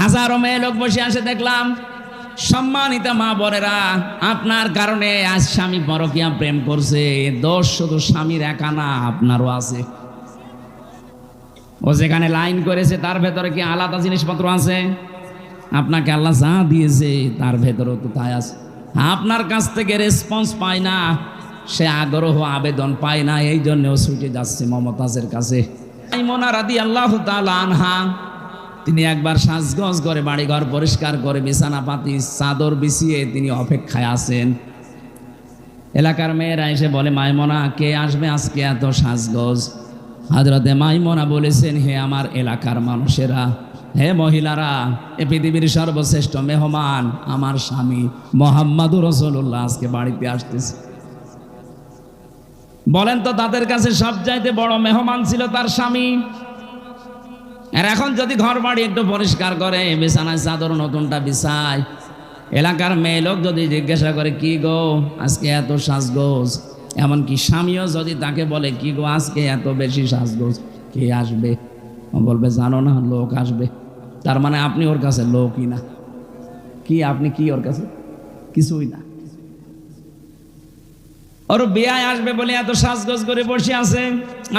হাজারো মেয়ে লোক বসে আসে দেখলাম সম্মানিত মা বোনেরা, আপনার কারণে আজ স্বামী পরকিয়া প্রেম করছে। দোষ শুধু স্বামীর একা না, আপনারও আছে। ও যেখানে লাইন করেছে, তার ভেতরে কি আলাদা জিনিসপত্র আছে? আপনাকে আল্লাহ যা দিয়েছে, তার ভেতরেও তো তাই আছে। আপনার কাছ থেকে রেসপন্স পায় না, সে আগ্রহ, আবেদন পায় না এই জন্যও ছুটে যাচ্ছে মমতাজের কাছে। আল্লাহ আনহা তিনি একবার সাজগজ করে বাড়িঘর পরিষ্কার করে বিছানা পাতি চাদর বিছিয়ে তিনি অপেক্ষায় আছেন। এলাকার মেয়েরা এসে বলে, মাইমনা, কে আসবে আজকে এত সাজগজ? হাজরতে মাইমনা বলেছেন, হে আমার এলাকার মানুষেরা, হে মহিলারা, এ পৃথিবীর সর্বশ্রেষ্ঠ মেহমান, আমার স্বামী মোহাম্মদুর রসুল্লাহ আজকে বাড়িতে আসতেছে। বলেন তো, তাদের কাছে সবচাইতে বড় মেহমান ছিল তার স্বামী। আর এখন যদি ঘর বাড়ি একটু পরিষ্কার করে বিছানায় চাদর নতুনটা বিছায়। এলাকার মেয়ে লোক যদি জিজ্ঞাসা করে, কি গো, আজকে এত সাজগোজ? এমনকি স্বামীও যদি তাকে বলে, কি গো, আজকে এত বেশি সাজগোজ? কে আসবে? বলবে, জানো না, লোক আসবে। তার মানে আপনি ওর কাছে লোকই না। কি, আপনি কি ওর কাছে? কিছুই না। ওর বিয়ায় আসবে বলে এত সাজগোজ করে বসে আছে।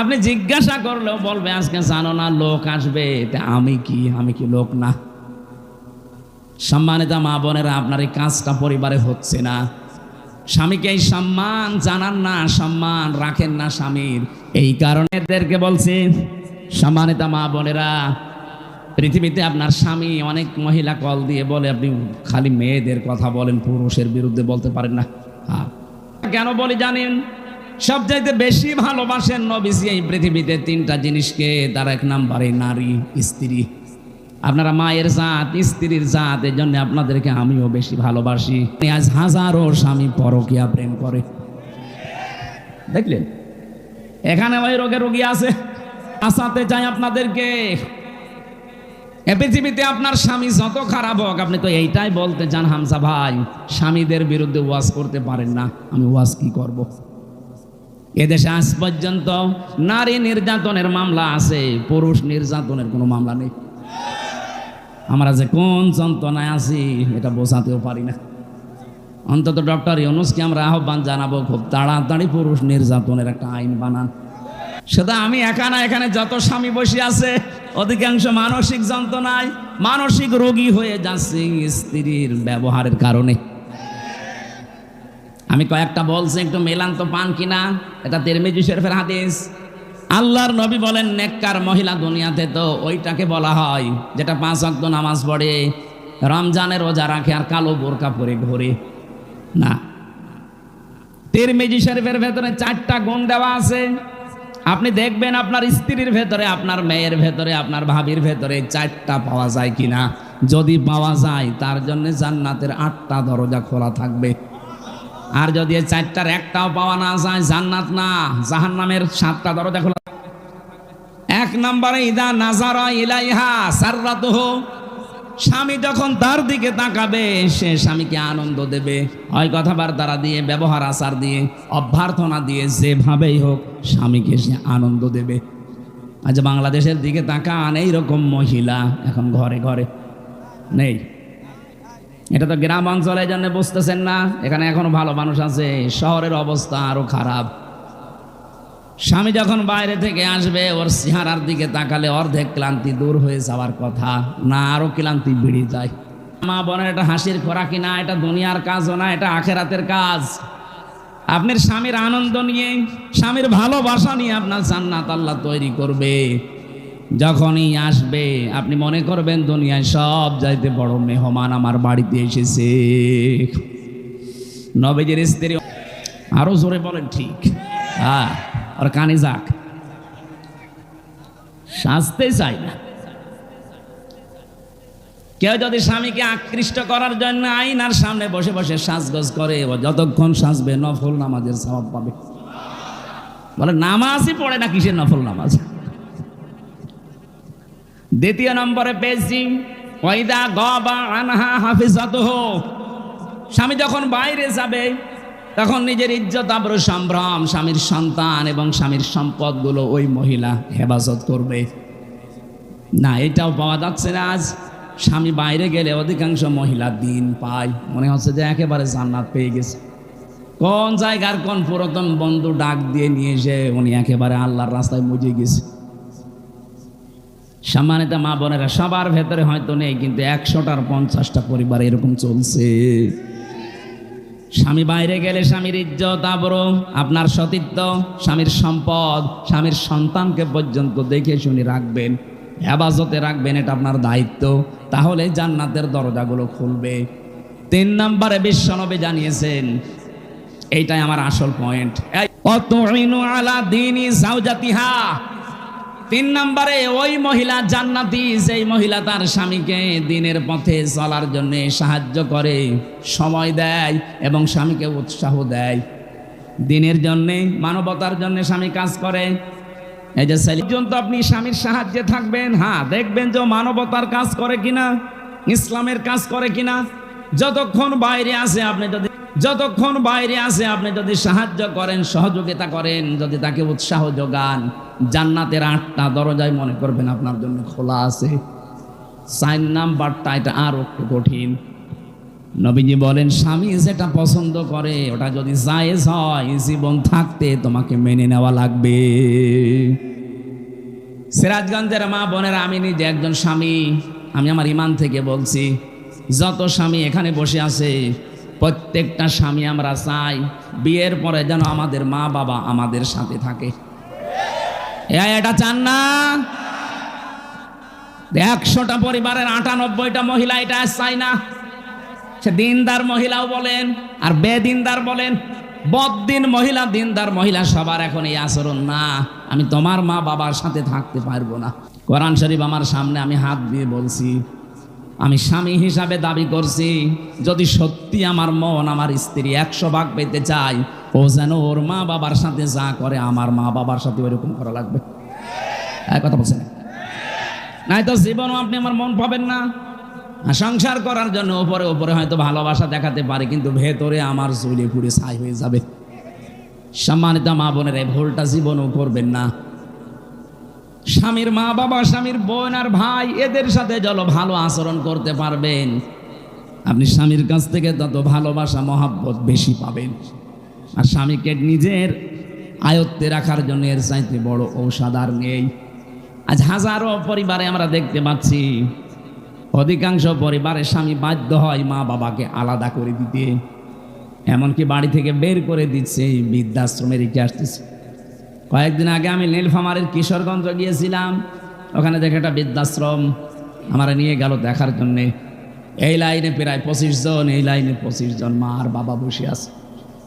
আপনি জিজ্ঞাসা করলেও বলবে, আজকে জানো না, লোক আসবে। তা আমি কি? আমি কি লোক না? সম্মানিত মা বোনেরা, আপনার এই কাজটা পরিবারে হচ্ছে না। স্বামীকে এই সম্মান জানান না, সম্মান রাখেন না স্বামীর। এই কারণে এদেরকে বলছে, সম্মানিত মা বোনেরা, পৃথিবীতে আপনার স্বামী অনেক মহিলা কল দিয়ে বলে, আপনি খালি মেয়েদের কথা বলেন, পুরুষের বিরুদ্ধে বলতে পারেন না। হ্যাঁ। কেন বলি জানেন? সবচাইতে বেশি ভালোবাসেন নবীজি এই পৃথিবীতে তিনটা জিনিসকে, তার এক নাম্বারে নারী, স্ত্রী। আপনারা মায়ের জাত, স্ত্রীর জাত এই জন্য আপনাদেরকে আমিও বেশি ভালোবাসি। আজ হাজারো স্বামী পরকিয়া প্রেম করে। দেখলেন? এখানে ওই রোগে রোগী আছে। আসাতে চাই আপনাদেরকে। এ পৃথিবীতে আপনার স্বামী যত খারাপ হোক, আপনি তো এইটাই বলতে চান হামসা ভাই, স্বামীদের বিরুদ্ধে ওয়াজ করতে পারেন না, আমি ওয়াজ কি করব। এদেশে আজ পর্যন্ত নারী নির্যাতনের মামলা আছে, পুরুষ নির্যাতনের কোনো মামলা নেই। আমরা যে কোন যন্ত্রণায় আছি, এটা বোঝাতেও পারি না। অন্তত ডক্টর ইউনুসকে আমরা আহ্বান জানাব, খুব তাড়াতাড়ি পুরুষ নির্যাতনের একটা আইন বানান। সেটা আমি একা না, এখানে যত স্বামী বসে আছে, অধিকাংশ মানসিক যন্ত্রণায় মানসিক রোগী হয়ে যাচ্ছে স্ত্রীর ব্যবহারের কারণে। আমি কয়েকটা বলছি, একটু মেলান তো পান কিনা? এটা তেরমেজি শরীফের হাদিস। আল্লাহর নবী বলেন, নেককার মহিলা দুনিয়াতে তো ওইটাকে বলা হয়, যেটা পাঁচ অক্ত নামাজ পড়ে রমজানের রোজা রাখে আর কালো বোরকা পরে ঘোরে। না। তিরমিজি শরীফের ভেতরে চারটা গুণ দেওয়া আছে। আপনি দেখবেন আপনার স্ত্রীর ভেতরে, আপনার মেয়ের ভেতরে, আপনার ভাবির ভেতরে চারটা পাওয়া যায় কিনা? যদি পাওয়া যায়, তার জন্য জান্নাতের আটটা দরজা খোলা থাকবে। আর যদি এই চারটার একটাও পাওয়া না যায়, জান্নাত না, জাহান্নামের সাতটা দরজা খোলা এক নম্বরে, ইদা নাজারা ইলাইহা সাররাতুহ। স্বামী যখন তার দিকে তাকাবে, সে স্বামীকে আনন্দ দেবে। হয় কথাবার্তা দিয়ে, ব্যবহার আচার দিয়ে, অভ্যর্থনা দিয়ে, যেভাবেই হোক স্বামীকে সে আনন্দ দেবে। আজ বাংলাদেশের দিকে তাকান, এইরকম মহিলা এখন ঘরে ঘরে নেই। এটা তো গ্রাম অঞ্চলের জন্য বুঝতেছেন না, এখানে এখনও ভালো মানুষ আছে, শহরের অবস্থা আরও খারাপ। স্বামী যখন বাইরে থেকে আসবে, ওর চেহারার দিকে তাকালে অর্ধেক ক্লান্তি দূর হয়ে যাওয়ার কথা। না, আরও ক্লান্তি বেড়ে যায়। মা বোনের এটা হাসির খোরাকি না? এটা দুনিয়ার কাজও না, এটা আখেরাতের কাজ। আপনার স্বামীর আনন্দ নিয়ে, স্বামীর ভালোবাসা নিয়ে আপনার জান্নাত আল্লাহ তৈরি করবে। যখনই আসবে, আপনি মনে করবেন, দুনিয়ায় সব যাইতে বড় মেহমান আমার বাড়িতে এসেছে। নবীজির স্ত্রী আরও জোরে বলেন, ঠিক। হ্যাঁ। আর কানে যাক। সাজতে চাই না। কেউ যদি স্বামীকে আকৃষ্ট করার জন্য আইনার সামনে বসে বসে সাজগজ করে যতক্ষণ সাজবে নফল নামাজের স্বভাব পাবে। বলে, নামাজই পড়ে না কিসের নফল নামাজ? দ্বিতীয় নম্বরে পেয়েছি, ওয়াইদা গবা আনহা হাফিজাতুহ। স্বামী যখন বাইরে যাবে তখন নিজের ইজ্জত, আবর, সম্ভ্রম, স্বামীর সন্তান এবং স্বামীর সম্পদগুলো ওই মহিলা হেফাজত করবে। না, এটাও পাওয়া যাচ্ছে না আজ। স্বামী বাইরে গেলে অধিকাংশ মহিলা দিন পায়। মনে হচ্ছে যে একেবারে জান্নাত পেয়ে গেছে। কোন জায়গার কোন পুরাতন বন্ধু ডাক দিয়ে নিয়ে এসে উনি একেবারে আল্লাহর রাস্তায় মুজে গেছে। সম্মানিত মা বোনেরা, সবার ভেতরে হয়তো নেই, কিন্তু একশোটার পঞ্চাশটা পরিবার এরকম চলছে। স্বামী বাইরে গেলে স্বামীর ইজ্জত আবরো আপনার সতীত্ব, স্বামীর সম্পদ, স্বামীর সন্তানকে পর্যন্ত দেখে শুনে রাখবেন, হেফাজতে রাখবেন, এটা আপনার দায়িত্ব। তাহলে জান্নাতের দরজাগুলো খুলবে। তিন নম্বরে বিশ্বনবী জানিয়েছেন, এইটাই আমার আসল পয়েন্ট আলা দিনী সাউজাতিহা তিন নম্বরে, ওই মহিলা জান্নাতি, যেই মহিলা তার স্বামীকে দিনের পথে চলার জন্য সাহায্য করে, সময় দেয় এবং স্বামীকে উৎসাহ দেয়। দিনের জন্যে, মানবতার জন্য স্বামী কাজ করে। এই যে পর্যন্ত আপনি স্বামীর সাহায্যে থাকবেন হ্যাঁ দেখবেন যে মানবতার কাজ করে কিনা, ইসলামের কাজ করে কিনা। যতক্ষণ বাইরে আছে, আপনি যদি, যতক্ষণ বাইরে আছে, আপনি যদি সাহায্য করেন, সহযোগিতা করেন, যদি তাকে উৎসাহ যোগান জান্নাতের আটটা দরজায় মনে করবেন আপনার জন্য খোলা আছে। সাইন নাম্বারটা এটা আরও একটু কঠিন। নবীজি বলেন, স্বামী যেটা পছন্দ করে, ওটা যদি জায়েজ হয়, জীবন থাকতে তোমাকে মেনে নেওয়া লাগবে। সিরাজগঞ্জের মা বোনের, আমি নিজে একজন স্বামী। আমি আমার ইমান থেকে বলছি, যত স্বামী এখানে বসে আছে, প্রত্যেকটা স্বামী আমরা চাই, বিয়ের পরে যেন আমাদের মা বাবা আমাদের সাথে থাকে। এটা চান না? একশোটা পরিবারের আটানব্বইটা মহিলা এটা চাই না। সে দিনদার মহিলাও বলেন আর বেদিনদার বলেন বদিন মহিলা, দিনদার মহিলা সবার এখন এই আচরণ না। আমি তোমার মা বাবার সাথে থাকতে পারব না। কোরআন শরীফ আমার সামনে আমি হাত দিয়ে বলছি, আমি স্বামী হিসাবে দাবি করছি, যদি সত্যি আমার মন আমার স্ত্রী একশো ভাগ পেতে চাই ও যেন ওর মা বাবার সাথে যা করে, আমার মা বাবার সাথে ওইরকম করা লাগবে। এক কথা বলছেন? নাই তো জীবনও আপনি আমার মন পাবেন না। সংসার করার জন্য ওপরে ওপরে হয়তো ভালোবাসা দেখাতে পারে, কিন্তু ভেতরে আমার চুলে পুড়ে ছাই হয়ে যাবে। সম্মানিত মা বোনের, এই ভুলটা জীবনও করবেন না। স্বামীর মা বাবা, স্বামীর বোন আর ভাই, এদের সাথে যত ভালো আচরণ করতে পারবেন। আপনি স্বামীর কাছ থেকে তত ভালোবাসা, মহাব্বত বেশি পাবেন। আর স্বামীকে নিজের আয়ত্তে রাখার জন্য এর চাইতে বড় ঔষধ আর নেই। আজ হাজারো পরিবারে আমরা দেখতে পাচ্ছি, অধিকাংশ পরিবারে স্বামী বাধ্য হয় মা বাবাকে আলাদা করে দিতে। এমনকি বাড়ি থেকে বের করে দিচ্ছে, এই বৃদ্ধাশ্রমে রেখে আসতেছে। কয়েকদিন আগে আমি নীলফামারের কিশোরগঞ্জ গিয়েছিলাম। ওখানে দেখে একটা বৃদ্ধাশ্রম আমারা নিয়ে গেল দেখার জন্যে। এই লাইনে প্রায় পঁচিশ জন, এই লাইনে পঁচিশ জন মা আর বাবা বসে আছে।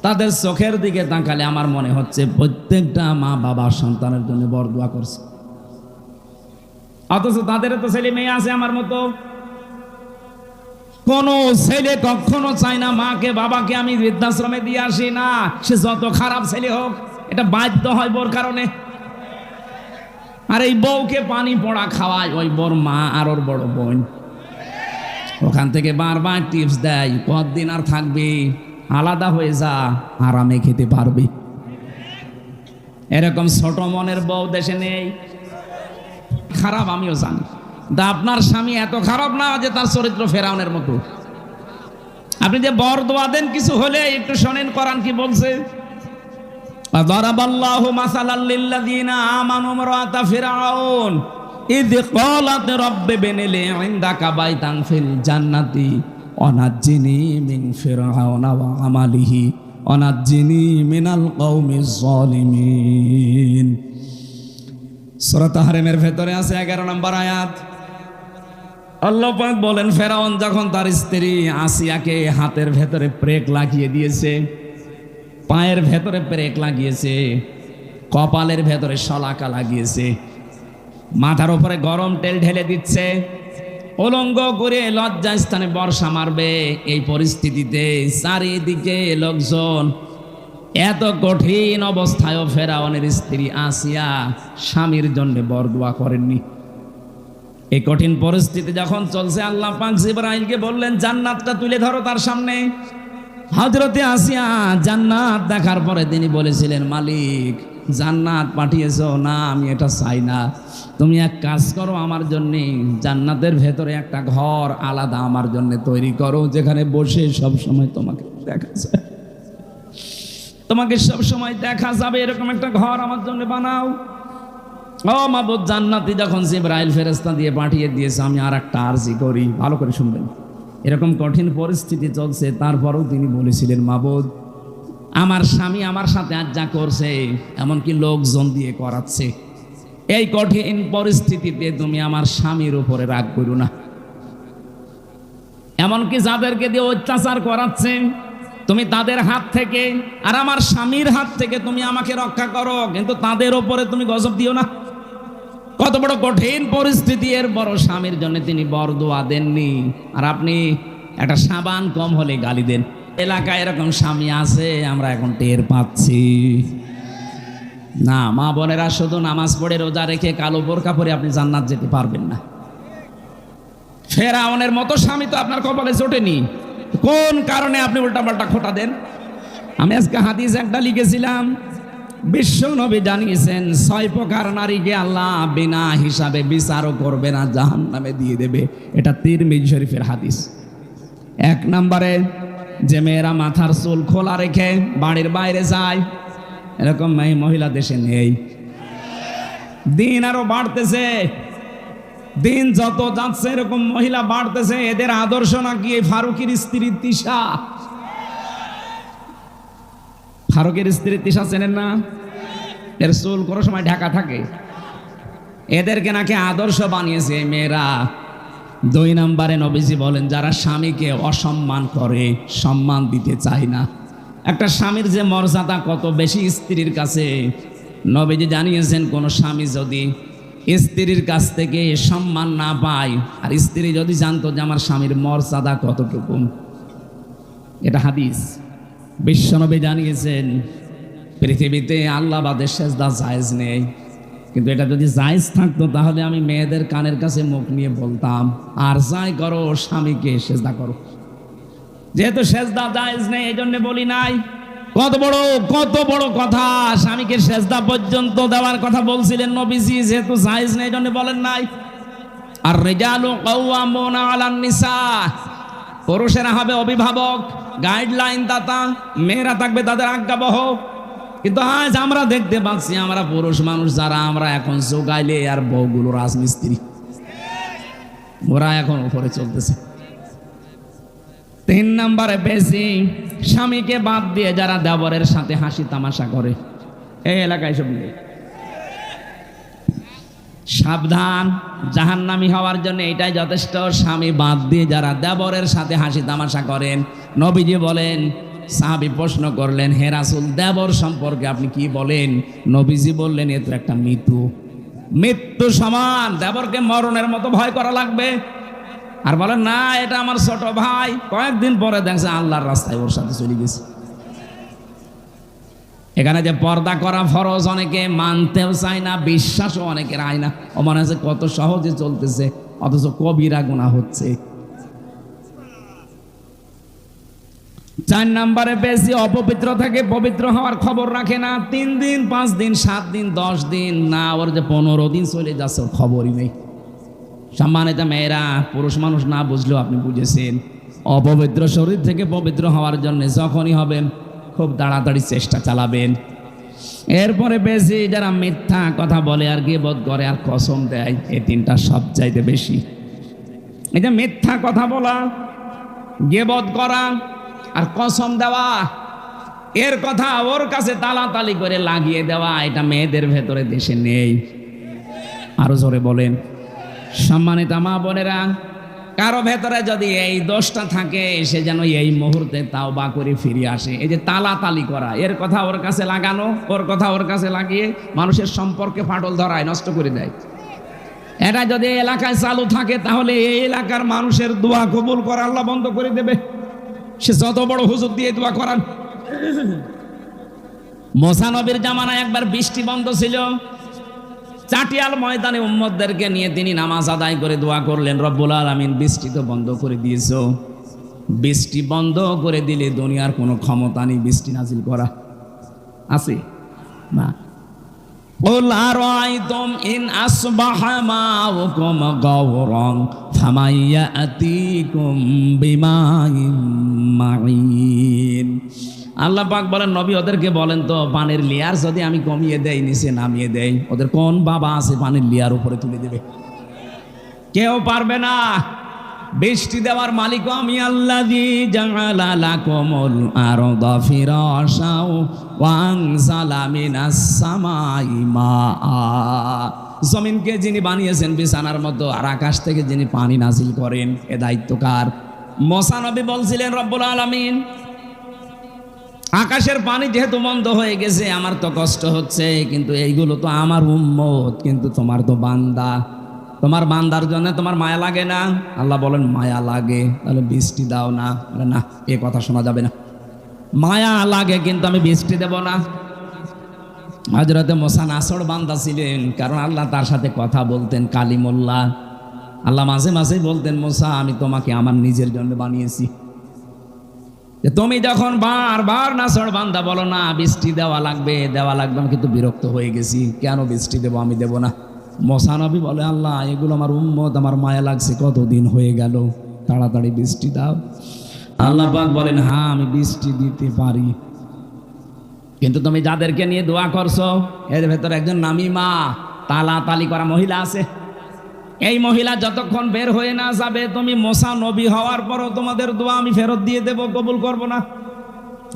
তাদের চোখের দিকে তাকালে আমার মনে হচ্ছে প্রত্যেকটা মা বাবা সন্তানের জন্য বরদোয়া করছে। অথচ তাদের তো ছেলে মেয়ে আছে আমার মতো। কোন ছেলে কখনো চায় না মাকে, বাবাকে আমি বৃদ্ধাশ্রমে দিয়ে আসি না, সে যত খারাপ ছেলে হোক, এটা বাধ্য হয় বোর কারণে। আর এই বউকে পানি পড়া খাওয়ায় ওই বোর মা আর ওর বড় বোন। ওখান থেকে বারবার টিপস দেয়, কতদিন আর থাকবি? আলাদা হয়ে যা আরামে খেতে পারবি এরকম ছোট মনের বউ দেশে নেই খারাপ আমিও জানি তা আপনার স্বামী এত খারাপ না যে তার চরিত্র ফেরাউনের মতো আপনি যে বর দোয়া দেন কিছু হলে একটু শোনেন করান কি বলছে ضرب الله مثلا للذين آمنوا امرأة فرعون إذ قالت رب ابن لي عندك بيتا في الجنة অনাজ্জিনি মিন ফিরআউনা ওয়া আমালিহি, অনাজ্জিনি মিনাল কওমিজ জালিমিন সূরা তাহরিমের ভেতরে আছে 11 নম্বর আয়াত। আল্লাহ পাক বলেন, ফেরাউন যখন তার স্ত্রী আসিয়াকে হাতের ভেতরে প্রেক লাগিয়ে দিয়েছে, পায়ের ভেতরে প্রেক লাগিয়েছে, কপালের ভেতরে শলাকা লাগিয়েছে, মাথার উপরে গরম তেল ঢেলে দিচ্ছে অলঙ্গ করে লজ্জা স্থানে বর্ষা মারবে। এই পরিস্থিতিতে চারিদিকে লোকজন এত কঠিন অবস্থায়ও ফেরাউনের স্ত্রী আসিয়া স্বামীর জন্য বরদোয়া করেননি। এই কঠিন পরিস্থিতি যখন চলছে, আল্লাহ পাক জিব্রাইলকে বললেন, জান্নাতটা তুলে ধরো তার সামনে। হজরতে আসিয়া জান্নাত দেখার পরে তিনি বলেছিলেন, মালিক জান্নাত পাঠিয়েছো? না, আমি এটা চাই না। তুমি এক কাজ করো আমার জন্যে, জান্নাতের ভেতরে একটা ঘর আলাদা আমার জন্য তৈরি করো, যেখানে বসে সব সময় তোমাকে দেখা যায়। তোমাকে সব সময় দেখা যাবে, এরকম একটা ঘর আমার জন্য বানাও। ও মাবুদ, জান্নাতি যখন জিব্রাইল ফেরেস্তা দিয়ে পাঠিয়ে দিয়েছে, আমি আর একটা আরজি করি। ভালো করে শুনবেন। এরকম কঠিন পরিস্থিতি চলছে, তারপরেও তিনি বলেছিলেন, মাবুদ আমার স্বামী আমার সাথে আজ যা করছে, এমনকি লোকজন দিয়ে করাচ্ছে। এই কঠিন পরিস্থিতিতে তুমি আমার স্বামীর উপরে রাগ করো না। এমনকি যাদেরকে দিয়ে অত্যাচার করাচ্ছে, তুমি তাদের হাত থেকে আর আমার স্বামীর হাত থেকে তুমি আমাকে রক্ষা করো, কিন্তু তাদের ওপরে তুমি গজব দিও না। কত বড় কঠিন পরিস্থিতি, এর বড় স্বামীর জন্য তিনি বর দোয়া দেননি। আর আপনি একটা সাবান কম হলে গালি দেন। এলাকায় এরকম স্বামী আছে, আমরা এখন টের পাচ্ছি। না, মা বোনেরা শুধু নামাজ পড়ে রোজা রেখে কালো বোরকা পরে আপনি জান্নাত যেতে পারবেন না। ফেরাউনের মতো স্বামী তো আপনার কপালে জোটেনি। কোন কারণে আপনি উল্টাপাল্টা খোটা দেন? আমি আজকে হাদিস একটা লিখেছিলাম। বিশ্ব নবী জানিয়েছেন, ছয় প্রকার নারীকে আল্লাহ বিনা হিসাবে বিচারও করবে না জাহান নামে দিয়ে দেবে। এটা তিরমিজ শরীফের হাদিস। এক নম্বরে যে মেয়েরা মাথার চুল খোলা রেখে বাড়ির বাইরে যায়, এরকম মেয়ে মহিলা দেশে নেই। দিন আরও বাড়তেছে। দিন যত যাচ্ছে, এরকম মহিলা বাড়তেছে। এদের আদর্শ নাকি এই ফারুকের স্ত্রী তিশা? ফারুকের স্ত্রী তিশা চেনেন না? এর চুল কোনো সময় ঢাকা থাকে। এদেরকে নাকি আদর্শ বানিয়েছে মেয়েরা। দুই নম্বরে নবীজি বলেন, যারা স্বামীকে অসম্মান করে, সম্মান দিতে চায় না। একটা স্বামীর যে মর্যাদা কত বেশি স্ত্রীর কাছে? নবীজি জানিয়েছেন, কোনো স্বামী যদি স্ত্রীর কাছ থেকে সম্মান না পায়, আর স্ত্রী যদি জানতো যে আমার স্বামীর মর্যাদা কতটুকু। এটা হাদিস। বিশ্বনবী জানিয়েছেন, পৃথিবীতে আল্লাহ বাদের সেজদা জায়েজ নেই। কিন্তু এটা যদি জায়েজ থাকতো, তাহলে আমি মেয়েদের কানের কাছে মুখ নিয়ে বলতাম, আর যাই করো, স্বামীকে সেজদা করো। যেহেতু সেজদা জায়েজ নেই এই জন্য বলি নাই। কত বড় কত বড় কথা, স্বামীকে সেজদা পর্যন্ত দেওয়ার কথা বলছিলেন নবীজি, যেহেতু জায়েজ নেই এই জন্য বলেন নাই। আর রেজালু কাওয়ামুনা আলান নিসা, পুরুষেরা হবে অভিভাবক, গাইডলাইন দাতা, মেয়েরা থাকবে তাদের আজ্ঞাবহ। কিন্তু আজ আমরা দেখতে পাচ্ছি আমরা পুরুষ মানুষ যারা, আমরা এখন যোগাইলে আর বউগুলো রাজমিস্ত্রি। ওরা এখন উপরে চলতেছে। তিন নম্বরে বেশি স্বামীকে বাদ দিয়ে যারা দেবরের সাথে হাসি তামাশা করে। এই এলাকায় সব সাবধান, জাহান্নামি হওয়ার জন্য এটাই যথেষ্ট। স্বামী বাদ দিয়ে যারা দেবরের সাথে হাসি তামাশা করেন, নবীজি বলেন সাহাবি প্রশ্ন করলেন, হে রাসূল, দেবর সম্পর্কে আপনি কি বলেন? নবীজি বললেন, এ তো একটা মৃত্যু। মৃত্যু সমান, দেবরকে মরণের মতো ভয় করা লাগবে? আর বলেন, না, এটা আমার ছোট ভাই। কয়েকদিন পরে দেখছে আল্লাহর রাস্তায় ওর সাথে চলে গেছে। এখানে যে পর্দা করা ফরজ, অনেকে মানতেও চায় না, বিশ্বাসও অনেকের আয় না। ও মনে হচ্ছে কত সহজে চলতেছে, অথচ কবিরা গুণা হচ্ছে। চার নম্বরে বেশি অপবিত্র থাকে পবিত্র হওয়ার খবর রাখে না। তিন দিন, পাঁচ দিন, সাত দিন, দশ দিন, না, ওর যে পনেরো দিন চলে যাচ্ছে, ওর খবরই নেই। সম্মানিত মেয়েরা, পুরুষ মানুষ না বুঝলেও আপনি বুঝেছেন, অপবিত্র শরীর থেকে পবিত্র হওয়ার জন্য যখনই হবেন, খুব তাড়াতাড়ি চেষ্টা চালাবেন। এরপরে বেশি যারা মিথ্যা কথা বলে আর গিয়ে করে আর কসম দেয় এই তিনটা সবচাইতে বেশি। এই যে মিথ্যা কথা বলা গেবদ করা আর কসম দেওয়া, এর কথা ওর কাছে তালাতালি করে লাগিয়ে দেওয়া, এটা মেয়েদের ভেতরে দেশে নেই। আরও জোরে বলেন। সম্মানিত মা বোনেরা, কারও ভেতরে যদি এই দোষটা থাকে, সে যেন এই মুহূর্তে তাও বা করে ফিরে আসে। এই যে তালাতালি করা, এর কথা ওর কাছে লাগানো, ওর কথা ওর কাছে লাগিয়ে মানুষের সম্পর্কে ফাটল ধরায়, নষ্ট করে দেয়। এটা যদি এলাকায় চালু থাকে, তাহলে এই এলাকার মানুষের দোয়া কবুল করা আল্লাহ বন্ধ করে দেবে। সে যত বড় হুজুর দিয়ে দোয়া করান। মোসানবীর জামানায় একবার বৃষ্টি বন্ধ ছিল। চাটিয়াল ময়দানে উম্মদদেরকে নিয়ে তিনি নামাজ আদায় করে দোয়া করলেন, রব্বুল আলমিন, বৃষ্টি তো বন্ধ করে দিয়েছ। বৃষ্টি বন্ধ করে দিলে দুনিয়ার কোনো ক্ষমতা নেই, বৃষ্টি নাজিল করা। আছে? না। قل أرأيتم إن أصبح ماؤكم غورا فمن يأتيكم بماء معين আল্লাহ পাক বলেন নবী ওদেরকে বলেন তো পানির লেয়ার যদি আমি কমিয়ে দেই নিচে নামিয়ে দেই ওদের কোন বাবা আছে পানির লেয়ার উপরে তুলে দেবে কেউ পারবে না বৃষ্টি দেওয়ার মালিক আমি আল্লাহ দি জাআলা লাকুমুল আরদা ফিরাশাও ওয়া জমিনকে যিনি বানিয়েছেন বিছানার মতো আর আকাশ থেকে যিনি পানি নাজিল করেন, এ দায়িত্ব কার? মোসা নবী বলছিলেন, রব্বুল আলামিন, আকাশের পানি যেহেতু বন্ধ হয়ে গেছে, আমার তো কষ্ট হচ্ছে, কিন্তু এইগুলো তো আমার উম্মত, কিন্তু তোমার তো বান্দা। তোমার বান্দার জন্য তোমার মায়া লাগে না? আল্লাহ বলেন, মায়া লাগে। তাহলে বৃষ্টি দাও না। বলে, না, এ কথা শোনা যাবে না। মায়া লাগে, কিন্তু আমি বৃষ্টি দেব না। হজরতে মোসা নাসর বান্দা ছিলেন, কারণ আল্লাহ তার সাথে কথা বলতেন কালিমুল্লাহ। আল্লাহ মাঝে মাঝেই বলতেন, মোসা, আমি তোমাকে আমার নিজের জন্য বানিয়েছি। তুমি যখন বারবার নাসর বান্দা বলো, না, বৃষ্টি দেওয়া লাগবে দেওয়া লাগবে, আমি কিন্তু বিরক্ত হয়ে গেছি। কেন বৃষ্টি দেবো, আমি দেবো না? মশানবী বলে, আল্লাহ, এগুলো আমার উম্মত, আমার মায়া লাগছে, কতদিন হয়ে গেল? তাড়াতাড়ি বৃষ্টি দাও। আল্লাহ বলেন হ্যাঁ আমি বৃষ্টি দিতে পারি। কিন্তু তুমি যাদেরকে নিয়ে দোয়া করছ, এর ভেতরে একজন নামি মা তালা তালি করা মহিলা আছে। এই মহিলা যতক্ষণ বের হয়ে না যাবে, তুমি মোসা নবী হওয়ার পরও তোমাদের দোয়া আমি ফেরত দিয়ে দেব, কবুল করব না।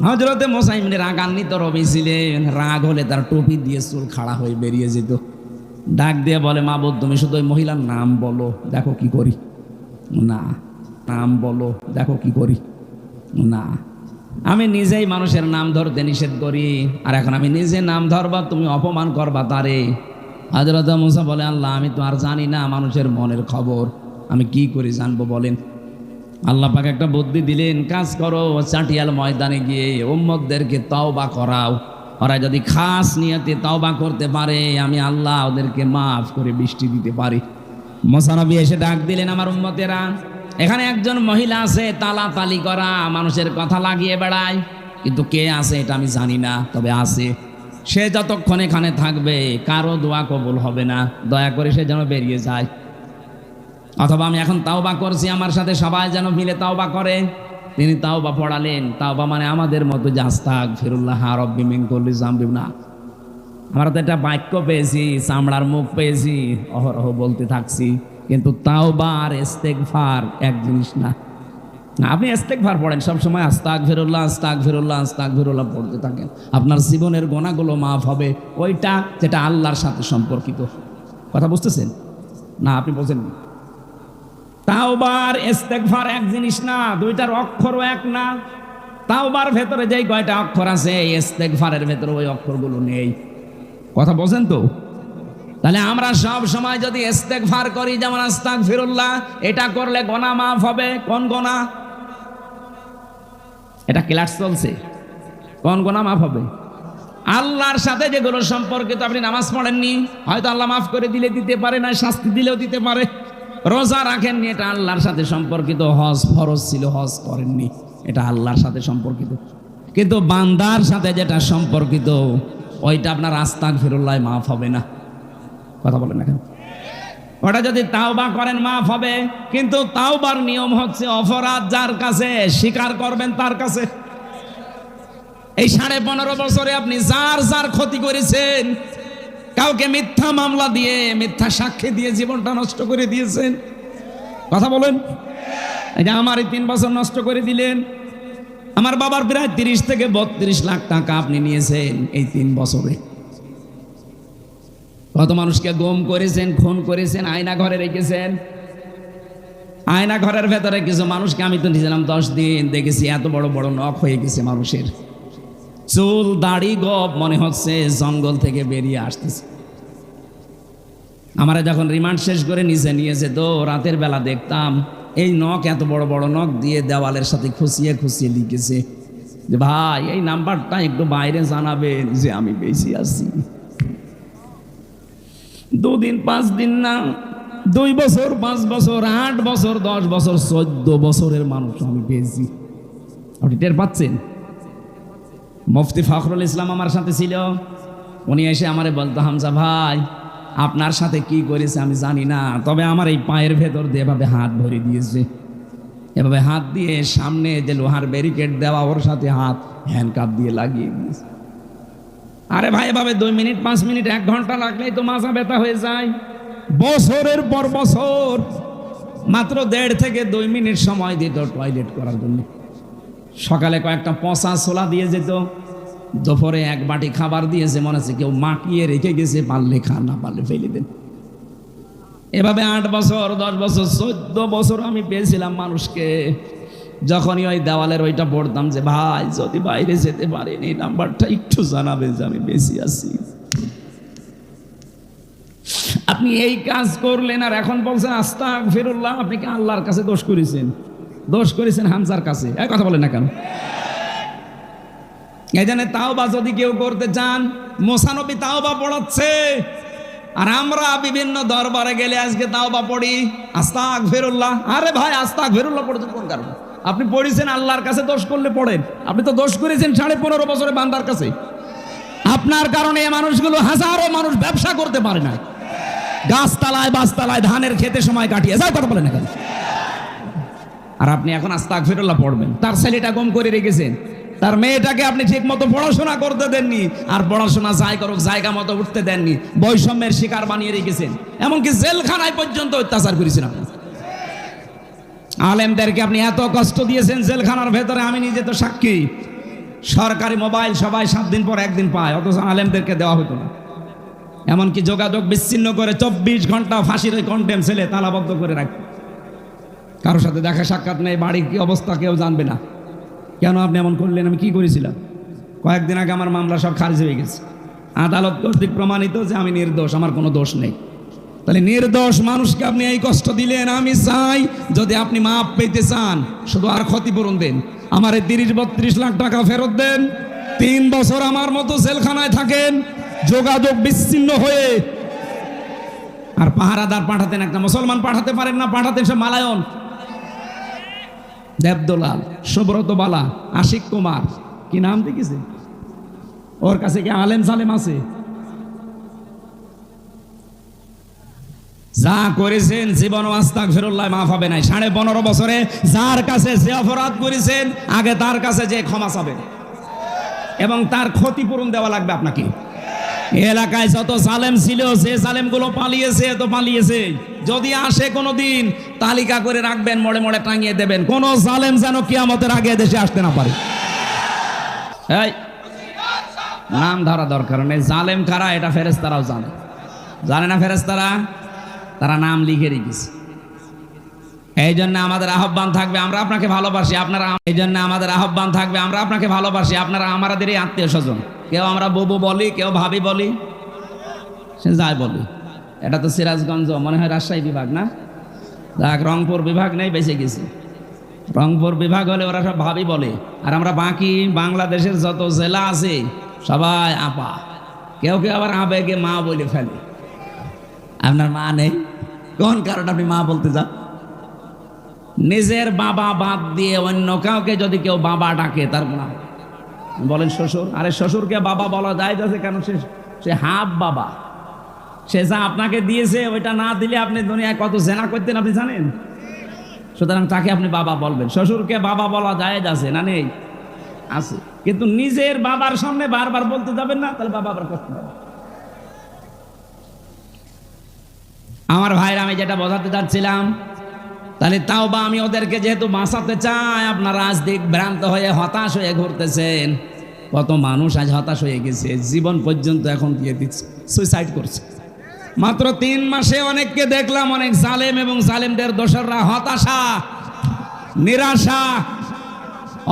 হজরতে মোসা এমনি রাগান্বিত রবি ছিলেন, রাগ হলে তার টুপি দিয়ে চুল খাড়া হয়ে বেরিয়ে যেত। ডাক দিয়ে বলে মাবুদ তুমি শুধু ওই মহিলার নাম বলো, দেখো কি করি। না, নাম বলো, দেখো কি করি। না, আমি নিজেই মানুষের নাম ধরতে নিষেধ করি, আর এখন আমি নিজে নাম ধরবা, তুমি অপমান করবা তারে। হাজরত মুসা বলে, আল্লাহ, আমি তো আর জানি না মানুষের মনের খবর, আমি কি করে জানব বলেন? আল্লাহ পাকে একটা বুদ্ধি দিলেন, কাজ করো, চাটিয়াল ময়দানে গিয়ে উম্মদদেরকে তওবা করাও। ওরা যদি খাস নিয়তে তওবা করতে পারে, আমি আল্লাহ ওদেরকে মাফ করে বৃষ্টি দিতে পারি। মোসানবী এসে ডাক দিলেন আমার উম্মতেরা, এখানে একজন মহিলা আছে তালা তালি করা, মানুষের কথা লাগিয়ে বেড়ায়। কিন্তু কে আছে এটা আমি জানি না, তবে আছে। সে যতক্ষণ এখানে থাকবে, কারও দোয়া কবুল হবে না। দয়া করে সে যেন বেরিয়ে যায়। অথবা আমি এখন তাওবা করছি, আমার সাথে সবাই যেন মিলে তাওবা করে। তিনি তাওবা পড়ালেন। তাওবা মানে আমাদের মতো যে আস্তাক ফিরুল্লাহ রব্বি মিন করলি জাম্বিব না। আমরা তো একটা বাক্য পেয়েছি, চামড়ার মুখ পেয়েছি, অহরহ বলতে থাকছি। কিন্তু তাও তাওবা আর ইস্তেগফার এক জিনিস না। আপনি ইস্তেগফার পড়েন, সবসময় আস্তাক ফিরুল্লাহ আস্তাক ফিরুল্লাহ আস্তাক ফিরুল্লাহ পড়তে থাকেন। আপনার জীবনের গোনাগুলো মাফ হবে, ওইটা যেটা আল্লাহর সাথে সম্পর্কিত। কথা বুঝতেছেন? না, আপনি বলছেন। তাওবার, ইস্তেগফার এক জিনিস না, দুইটার অক্ষরও এক না। তাওবার ভেতরে যেই কয়টা অক্ষর আছে, ইস্তেগফারের ভেতরে ওই অক্ষরগুলো নেই। কথা বলছেন তো? তাহলে আমরা সব সময় যদি ইস্তেগফার করি, যেমন আস্তাক ফিরুল্লাহ এটা করলে গোনা মাফ হবে। কোন গোনা? এটা ক্লাস চলছে। কোন গোনা মাফ হবে? আল্লাহর সাথে যেগুলো সম্পর্কিত, আপনি নামাজ পড়েননি, হয়তো আল্লাহ মাফ করে দিলে দিতে পারে, না শাস্তি দিলেও দিতে পারে। রোজা রাখেননি এটা আল্লাহর সাথে সম্পর্কিত, হজ ফরজ ছিল, হজ করেননি। এটা আল্লাহর সাথে সম্পর্কিত। কিন্তু বান্দার সাথে যেটা সম্পর্কিত, ওইটা আপনার আস্তাক ফিরুল্লাহ মাফ হবে না। কথা বলেন না কেন? ওটা যদি তাওবা করেন, মাফ হবে। কিন্তু তাওবার নিয়ম হচ্ছে অপরাধ যার কাছে, স্বীকার করবেন তার কাছে। এই সাড়ে পনেরো বছরে আপনি যার যার ক্ষতি করেছেন কাউকে মিথ্যা মামলা দিয়ে, মিথ্যা সাক্ষী দিয়ে জীবনটা নষ্ট করে দিয়েছেন। কথা বলেন। যে আমার এই তিন বছর নষ্ট করে দিলেন। আমার বাবার প্রায় তিরিশ থেকে বত্রিশ লাখ টাকা আপনি নিয়েছেন এই তিন বছরে। কত মানুষকে গম করেছেন, খুন করেছেন, আয়না ঘরে রেখেছেন। আয়না ঘরের ভেতরে কিছু মানুষকে আমি তো নিয়েছিলাম দশ দিন, দেখেছি এত বড় বড় নখ হয়ে গেছে মানুষের। চুল দাড়ি গপ মনে হচ্ছে জঙ্গল থেকে বেরিয়ে আসতেছে। আমারা যখন রিমান্ড শেষ করে নিচে নিয়েছে তো রাতের বেলা দেখতাম এই নখ এত বড় বড় নখ দিয়ে দেওয়ালের সাথে খুশিয়ে খুশিয়ে লিখেছে যে, ভাই, এই নাম্বারটা একটু বাইরে জানাবেন যে আমি বেশি আছি। দুদিন, পাঁচ দিন না, দুই বছর, পাঁচ বছর, আট বছর, দশ বছর, চোদ্দ বছরের মানুষ আমি পেয়েছি। আপনি টের পাচ্ছেন? মুফতি ফখরুল ইসলাম আমার সাথে ছিল। উনি এসে আমারে বলতো, হামজা ভাই, আপনার সাথে কি করেছে আমি জানি না, তবে আমার এই পায়ের ভেতর দিয়ে এভাবে হাত ভরে দিয়েছে। এভাবে হাত দিয়ে সামনে যে লোহার ব্যারিকেড দেওয়া, ওর সাথে হাত হ্যান্ডকাপ দিয়ে লাগিয়ে দিয়েছে। আরে ভাই, এভাবে দুই মিনিট, পাঁচ মিনিট, এক ঘণ্টা লাগলেই তো মাথা ব্যথা হয়ে যায়। বছরের পর বছর, মাত্র দেড় থেকে দুই মিনিট সময় দিত টয়লেট করার জন্য। সকালে কয়েকটা পচা ছোলা দিয়ে যেত, দুপুরে এক বাটি খাবার দিয়েছে মনে হচ্ছে কেউ মাখিয়ে রেখে গেছে, পারলে খান, না পারলে ফেলে দেন। এভাবে আট বছর, দশ বছর, চোদ্দ বছর আমি পেয়েছিলাম মানুষকে। যখনই ওই দেওয়ালের ওইটা পড়তাম যে, ভাই, যদি বাইরে যেতে পারেন এই নাম্বারটা একটু জানাবেন যে আমি বেশি আছি। আপনি এই কাজ করলেন আর এখন বলছেন আস্তা ফিরুল্লাহ আপনি কি আল্লাহর কাছে দোষ করেছেন? দোষ করেছেন হামজার কাছে। এই কথা বলেন না কেন? জন্য তাও বা যদি কেউ করতে চান, মোসানবী তাও বা পড়াচ্ছে। আর আমরা বিভিন্ন দরবারে গেলে আজকে তাও বা পড়ি। আস্তাক ফেরুল্লাহ আরে ভাই আস্তাক ফেরুল্লাহ পড়েছেন কোন কারণে? আপনি পড়েছেন আল্লাহর কাছে, দোষ করলে পড়েন। আপনি তো দোষ করেছেন সাড়ে পনেরো বছরে বান্দার কাছে। আপনার কারণে মানুষগুলো হাজারো মানুষ ব্যবসা করতে পারে না গাছতলায়, বাসতলায় ধানের খেতে সময় কাটিয়ে। যায় কথা বলেন না কেন? আর আপনি এখন আস্তাক ফিরুল্লাহ পড়বেন। তার ছেলেটা গম করে রেখেছেন তার মেয়েটাকে আপনি ঠিক মতো পড়াশোনা করতে দেননি, আর পড়াশোনা যাই করুক, জায়গা মতো উঠতে দেননি, বৈষম্যের শিকার বানিয়ে রেখেছেন। এমনকি জেলখানায় পর্যন্ত অত্যাচার করেছেন আপনি। আলেমদেরকে আপনি এত কষ্ট দিয়েছেন জেলখানার ভেতরে, আমি নিজে তো সাক্ষী। সরকারি মোবাইল সবাই সাত দিন পর একদিন পায়, অথচ আলেমদেরকে দেওয়া হতো না। এমনকি যোগাযোগ বিচ্ছিন্ন করে চব্বিশ ঘণ্টা ফাঁসির কন্টেম ছেলে তালাবদ্ধ করে রাখবে কারোর সাথে দেখা সাক্ষাৎ নেই, বাড়ির কি অবস্থা কেউ জানবে না। কেন আপনি এমন করলেন? আমি কি করেছিলাম? কয়েকদিন আগে আমার মামলা সব খারিজ হয়ে গেছে। আদালত কর্তৃক প্রমাণিত যে আমি নির্দোষ, আমার কোনো দোষ নেই। তাহলে নির্দোষ মানুষকে আপনি এই কষ্ট দিলেন, আমি চাই যদি আপনি মাপ পেতে চান, শুধু আর ক্ষতিপূরণ দেন। আমার এই তিরিশ বত্রিশ লাখ টাকা ফেরত দেন। তিন বছর আমার মতো জেলখানায় থাকেন, যোগাযোগ বিচ্ছিন্ন হয়ে। আর পাহারাদার পাঠাতেন, একটা মুসলমান পাঠাতে পারেন না, পাঠাতেন সে মালায়ন। দেবদোলাল সুব্রত বালা আশিক কুমার। কি নাম দেখিছে? ওর কাছে কি আলেম সালেম আছে? যা করেছেন জীবন আস্তাক ফেরুল্লাহ মাফ হবে নাই। সাড়ে পনেরো বছরে যার কাছে যে অপরাধ করেছেন, আগে তার কাছে যে ক্ষমা চাবেন এবং তার ক্ষতিপূরণ দেওয়া লাগবে আপনাকে। এলাকায় যত সালেম ছিল সে সালেমগুলো পালিয়েছে তো পালিয়েছে। যদি আসে কোনো দিন তালিকা করে রাখবেন মোড়ে মোড়ে টাঙিয়ে দেবেন। কোন সালেম যেন কিয়ামতের আগে দেশে আসতে না পারে। নাম ধরা দরকার নেই। জালেম কারা? এটা ফেরেস্তারাও জানে। জানে না ফেরেস্তারা তারা নাম লিখে রেখেছে। এই জন্য আমাদের আহ্বান থাকবে, আমরা আপনাকে ভালোবাসি, আপনারা এই জন্য আমাদের আহ্বান থাকবে, আমরা আপনাকে ভালোবাসি, আপনারা আমাদেরই আত্মীয় স্বজন কেউ আমরা ববু বলি, কেউ ভাবি বলি, সে যায় বলি। এটা তো সিরাজগঞ্জ, মনে হয় রাজশাহী বিভাগ না? যাক, রংপুর বিভাগ নেই, বেঁচে গেছি। রংপুর বিভাগ হলে ওরা সব ভাবি বলে। আর আমরা বাকি বাংলাদেশের যত জেলা আছে, সবাই আপা। কেউ কেউ আবার আবেগে মা বলে ফেলে। আপনার মা নেই? কোন কারণ আপনি মা বলতে যান? নিজের বাবা বাদ দিয়ে অন্য কাউকে যদি কেউ বাবা ডাকে, তার না বলেন শ্বশুর, আরে শ্বশুরকে বাবা বলা যায় যাচ্ছে কেন? সে সে হাফ বাবা। সে যা আপনাকে দিয়েছে, ওইটা না দিলে আপনি দুনিয়ায় কত জেনা করতেন, আপনি জানেন? সুতরাং তাকে আপনি বাবা বলবেন। শ্বশুরকে বাবা বলা যায় আছে না নেই। আছে। কিন্তু নিজের বাবার সামনে বারবার বলতে যাবেন না, তাহলে বাবা আবার কষ্ট পাবে। আমার ভাইরা আমি যেটা বোঝাতে চাচ্ছিলাম তাহলে তাও বা আমি ওদেরকে যেহেতু বাঁচাতে চাই, আপনারা আজ দিক ভ্রান্ত হয়ে হতাশ হয়ে ঘুরতেছেন। কত মানুষ আজ হতাশ হয়ে গেছে, জীবন পর্যন্ত এখন দিয়ে দিচ্ছে সুইসাইড করছে। মাত্র তিন মাসে অনেককে দেখলাম, অনেক জালেম এবং জালেমদের দোসররা হতাশা, নিরাশা,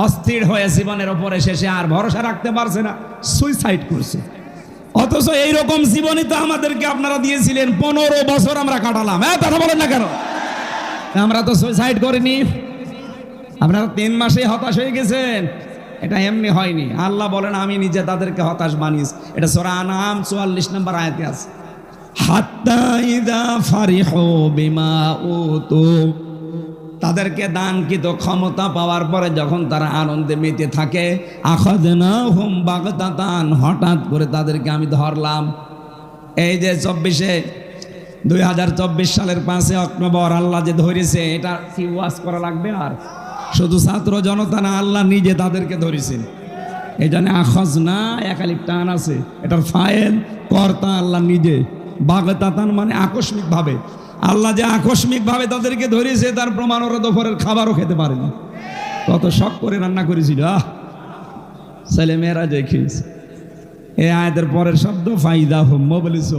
অস্থির হয়ে জীবনের ওপরে শেষে আর ভরসা রাখতে পারছে না সুইসাইড করছে। অথচ এইরকম জীবনই তো আমাদেরকে আপনারা দিয়েছিলেন, পনেরো বছর আমরা কাটালাম। হ্যাঁ কথা বলেন না কেন? আমরা তো সুইসাইড করিনি। আপনারা তিন মাসে হতাশ হয়ে গেছেন। এটা এমনি হয়নি। আল্লাহ বলেন, আমি নিজে তাদেরকে হতাশ বানিয়েছি। এটা সোরা নাম চুয়াল্লিশ নম্বর আয়াতে আছে। তাদেরকে দানকৃত ক্ষমতা পাওয়ার পরে যখন তারা আনন্দে মেতে থাকে হুম হঠাৎ করে তাদেরকে আমি ধরলাম। এই যে চব্বিশে দুই হাজার চব্বিশ সালের পাঁচে অক্টোবর আল্লাহ যে ধরেছে, এটা ওয়াজ করা লাগবে আর? শুধু ছাত্র জনতা না, আল্লাহ নিজে তাদেরকে ধরেছেন। এই জন্য আখজ না একালিক টান আছে। এটার ফায়েল, কর্তা আল্লাহ নিজে। বাগতাতান মানে আকস্মিকভাবে। আল্লাহ যে আকস্মিকভাবে তাদেরকে ধরেছে, তার প্রমাণ ওরা দুপুরের খাবারও খেতে পারেনি। কত শখ করে রান্না করেছিল, আহ! ছেলে মেয়েরা যে খেয়েছে। এই আয়াতের পরের শব্দ, ফাইদা হুম বলিস